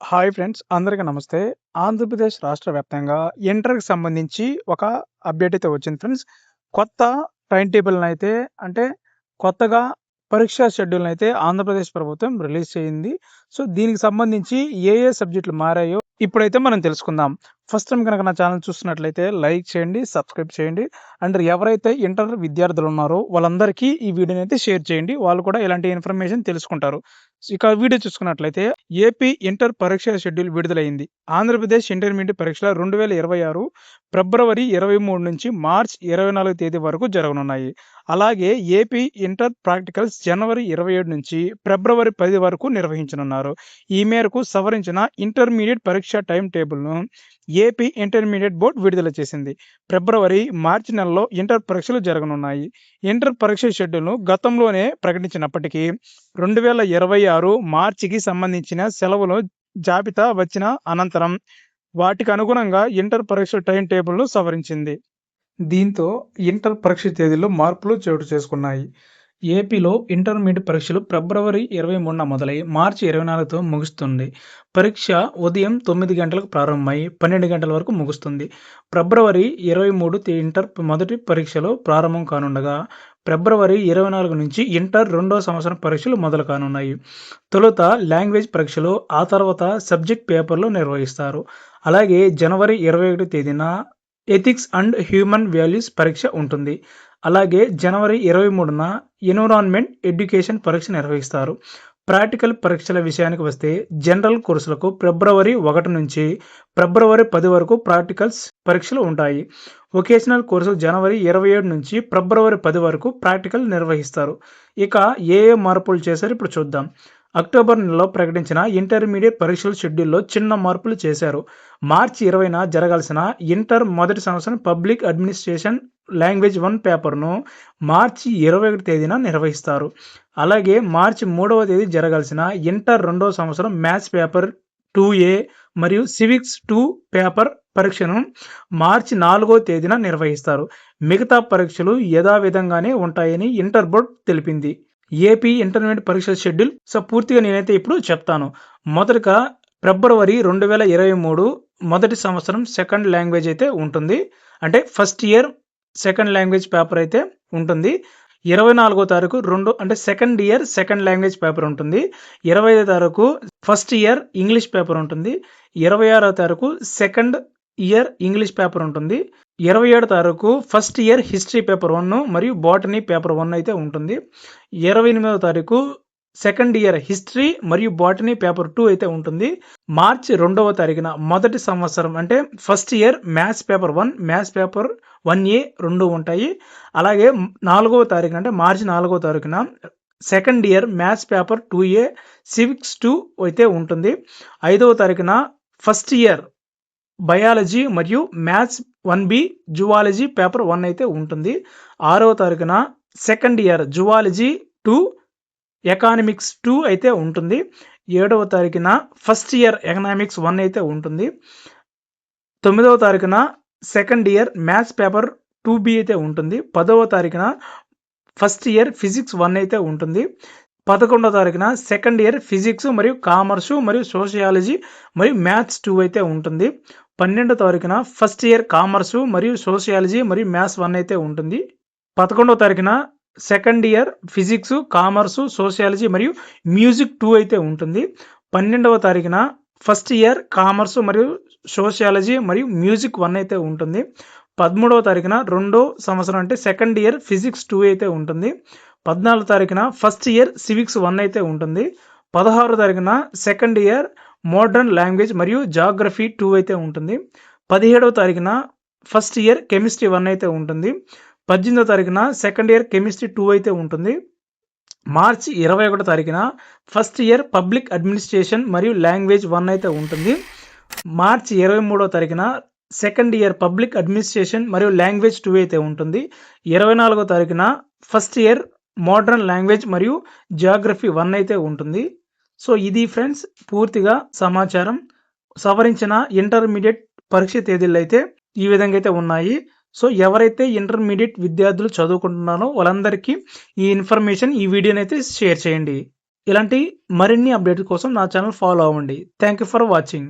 Hi friends అందరికీ నమస్తే. ఆంధ్రప్రదేశ్ రాష్ట్ర వ్యాప్తంగా ఇంటర్‌కి సంబంధించి ఒక అప్డేట్ అయితే వచ్చింది ఫ్రెండ్స్. కొత్త టైం టేబుల్ని అయితే అంటే కొత్తగా పరీక్షా అయితే ఆంధ్రప్రదేశ్ ప్రభుత్వం రిలీజ్ చేయింది. సో, దీనికి సంబంధించి ఏ ఏ సబ్జెక్టులు మారాయో ఇప్పుడైతే మనం తెలుసుకుందాం. ఫస్ట్ టైమ్ కనుక నా ఛానల్ చూస్తున్నట్లయితే లైక్ చేయండి, సబ్స్క్రైబ్ చేయండి. అండ్ ఎవరైతే ఇంటర్ విద్యార్థులు ఉన్నారో వాళ్ళందరికీ ఈ వీడియోనైతే షేర్ చేయండి. వాళ్ళు కూడా ఇలాంటి ఇన్ఫర్మేషన్ తెలుసుకుంటారు. ఇక వీడియో చూసుకున్నట్లయితే ఏపీ ఇంటర్ పరీక్ష షెడ్యూల్ విడుదలైంది. ఆంధ్రప్రదేశ్ ఇంటర్మీడియట్ పరీక్షల రెండు వేల ఇరవై ఆరు ఫిబ్రవరి 23 నుంచి మార్చ్ 24 తేదీ వరకు జరగనున్నాయి. అలాగే ఏపీ ఇంటర్ ప్రాక్టికల్స్ జనవరి 27 నుంచి ఫిబ్రవరి పది వరకు నిర్వహించనున్నారు. ఈ మేరకు సవరించిన ఇంటర్మీడియట్ పరీక్ష టైం టేబుల్‌ను ఏపీ ఇంటర్మీడియట్ బోర్డు విడుదల చేసింది. ఫిబ్రవరి, మార్చి నెలలో ఇంటర్ పరీక్షలు జరగనున్నాయి. ఇంటర్ పరీక్ష షెడ్యూల్‌ను గతంలోనే ప్రకటించినప్పటికీ 2026 మార్చికి సంబంధించిన సెలవుల జాబితా వచ్చిన అనంతరం వాటికి అనుగుణంగా ఇంటర్ పరీక్ష టైం టేబుల్‌ను సవరించింది. దీంతో ఇంటర్ పరీక్ష తేదీల్లో మార్పులు చోటు చేసుకున్నాయి. ఏపీలో ఇంటర్మీడియట్ పరీక్షలు ఫిబ్రవరి 23న మొదలై మార్చి 24తో ముగుస్తుంది. పరీక్ష ఉదయం తొమ్మిది గంటలకు ప్రారంభమై 12 గంటల వరకు ముగుస్తుంది. ఫిబ్రవరి 23 ఇంటర్ మొదటి పరీక్షలు ప్రారంభం కానుండగా ఫిబ్రవరి 24 నుంచి ఇంటర్ రెండో సంవత్సరం పరీక్షలు మొదలు కానున్నాయి. తొలుత లాంగ్వేజ్ పరీక్షలు, ఆ తర్వాత సబ్జెక్ట్ పేపర్లు నిర్వహిస్తారు. అలాగే జనవరి 21 తేదీన ఎథిక్స్ అండ్ హ్యూమన్ వాల్యూస్ పరీక్ష ఉంటుంది. అలాగే జనవరి 23న ఎన్విరాన్మెంట్ ఎడ్యుకేషన్ పరీక్ష నిర్వహిస్తారు. ప్రాక్టికల్ పరీక్షల విషయానికి వస్తే జనరల్ కోర్సులకు ఫిబ్రవరి ఒకటి నుంచి ఫిబ్రవరి పది వరకు ప్రాక్టికల్స్ పరీక్షలు ఉంటాయి. వొకేషనల్ కోర్సు జనవరి 27 నుంచి ఫిబ్రవరి పది వరకు ప్రాక్టికల్ నిర్వహిస్తారు. ఇక ఏ ఏ మార్పులు చేశారు ఇప్పుడు చూద్దాం. అక్టోబర్ నెలలో ప్రకటించిన ఇంటర్మీడియట్ పరీక్షల షెడ్యూల్‌లో చిన్న మార్పులు చేశారు. మార్చి 20న జరగాల్సిన ఇంటర్ మొదటి సంవత్సరం పబ్లిక్ అడ్మినిస్ట్రేషన్ లాంగ్వేజ్ వన్ పేపర్‌ను మార్చి 21 తేదీన నిర్వహిస్తారు. అలాగే మార్చి మూడవ తేదీ జరగాల్సిన ఇంటర్ రెండవ సంవత్సరం మ్యాథ్స్ పేపర్ టూ ఏ మరియు సివిక్స్ టూ పేపర్ పరీక్షను మార్చి నాలుగో తేదీన నిర్వహిస్తారు. మిగతా పరీక్షలు యథావిధంగానే ఉంటాయని ఇంటర్ బోర్డ్ తెలిపింది. ఏపీ ఇంటర్మీడియట్ పరీక్షల షెడ్యూల్ సో, పూర్తిగా నేనైతే ఇప్పుడు చెప్తాను. మొదటగా ఫిబ్రవరి 2023 మొదటి సంవత్సరం సెకండ్ లాంగ్వేజ్ అయితే ఉంటుంది. అంటే first year second language paper అయితే ఉంటుంది. 24వ తారీఖు రెండు అంటే second year second language paper ఉంటుంది. 25వ తారీఖు ఫస్ట్ ఇయర్ ఇంగ్లీష్ పేపర్ ఉంటుంది. 26వ తారీఖు సెకండ్ ఇయర్ ఇంగ్లీష్ పేపర్ ఉంటుంది. 27 తారీఖు first year history paper one మరియు బాటనీ పేపర్ వన్ అయితే ఉంటుంది. 28వ తారీఖు సెకండ్ ఇయర్ హిస్టరీ మరియు బాటనీ పేపర్ టూ అయితే ఉంటుంది. మార్చి రెండవ తారీఖున మొదటి సంవత్సరం అంటే first year maths paper one maths paper 1ఏ 2 ఉంటాయి. అలాగే నాలుగవ తారీఖున అంటే మార్చి నాలుగవ తారీఖున second year maths paper two A civics two అయితే ఉంటుంది. ఐదవ తారీఖున ఫస్ట్ ఇయర్ బయాలజీ మరియు maths one B zoology paper one అయితే ఉంటుంది. ఆరవ తారీఖున second year zoology two economics two అయితే ఉంటుంది. ఏడవ తారీఖున ఫస్ట్ ఇయర్ ఎకనామిక్స్ వన్ అయితే ఉంటుంది. తొమ్మిదవ తారీఖున second year maths paper two B అయితే ఉంటుంది. పదవ తారీఖున ఫస్ట్ ఇయర్ ఫిజిక్స్ వన్ అయితే ఉంటుంది. 11వ తారీఖున సెకండ్ ఇయర్ ఫిజిక్స్ మరియు కామర్సు మరియు సోషియాలజీ మరియు మ్యాథ్స్ టూ అయితే ఉంటుంది. 12వ తారీఖున ఫస్ట్ ఇయర్ కామర్స్ మరియు సోషియాలజీ మరియు మ్యాథ్స్ వన్ అయితే ఉంటుంది. 11వ తారీఖున second year physics, commerce sociology మరియు మ్యూజిక్ టూ అయితే ఉంటుంది. 12వ తారీఖున ఫస్ట్ ఇయర్ కామర్స్ మరియు సోషియాలజీ మరియు మ్యూజిక్ వన్ అయితే ఉంటుంది. 13వ తారీఖున రెండో సంవత్సరం అంటే సెకండ్ ఇయర్ ఫిజిక్స్ టూ అయితే ఉంటుంది. 14వ తారీఖున ఫస్ట్ ఇయర్ సివిక్స్ వన్ అయితే ఉంటుంది. 16వ తారీఖున సెకండ్ ఇయర్ మోడర్న్ లాంగ్వేజ్ మరియు జాగ్రఫీ టూ అయితే ఉంటుంది. 17వ తారీఖున ఫస్ట్ ఇయర్ కెమిస్ట్రీ వన్ అయితే ఉంటుంది. 18వ తారీఖున సెకండ్ ఇయర్ కెమిస్ట్రీ టూ అయితే ఉంటుంది. మార్చి 21వ తారీఖున ఫస్ట్ ఇయర్ పబ్లిక్ అడ్మినిస్ట్రేషన్ మరియు లాంగ్వేజ్ వన్ అయితే ఉంటుంది. మార్చి 23వ తారీఖున సెకండ్ ఇయర్ పబ్లిక్ అడ్మినిస్ట్రేషన్ మరియు లాంగ్వేజ్ టూ అయితే ఉంటుంది. 24వ తారీఖున ఫస్ట్ ఇయర్ మోడర్న్ లాంగ్వేజ్ మరియు జియోగ్రఫీ వన్ అయితే ఉంటుంది. సో, ఇది ఫ్రెండ్స్ పూర్తిగా సమాచారం. సవరించిన ఇంటర్మీడియట్ పరీక్ష తేదీలైతే ఈ విధంగా అయితే ఉన్నాయి. సో, ఎవరైతే ఇంటర్మీడియట్ విద్యార్థులు చదువుకుంటున్నారో వాళ్ళందరికీ ఈ ఇన్ఫర్మేషన్ ఈ వీడియోనైతే షేర్ చేయండి. ఇలాంటి మరిన్ని అప్డేట్ కోసం నా ఛానల్ ఫాలో అవ్వండి థ్యాంక్ యూ ఫర్ వాచింగ్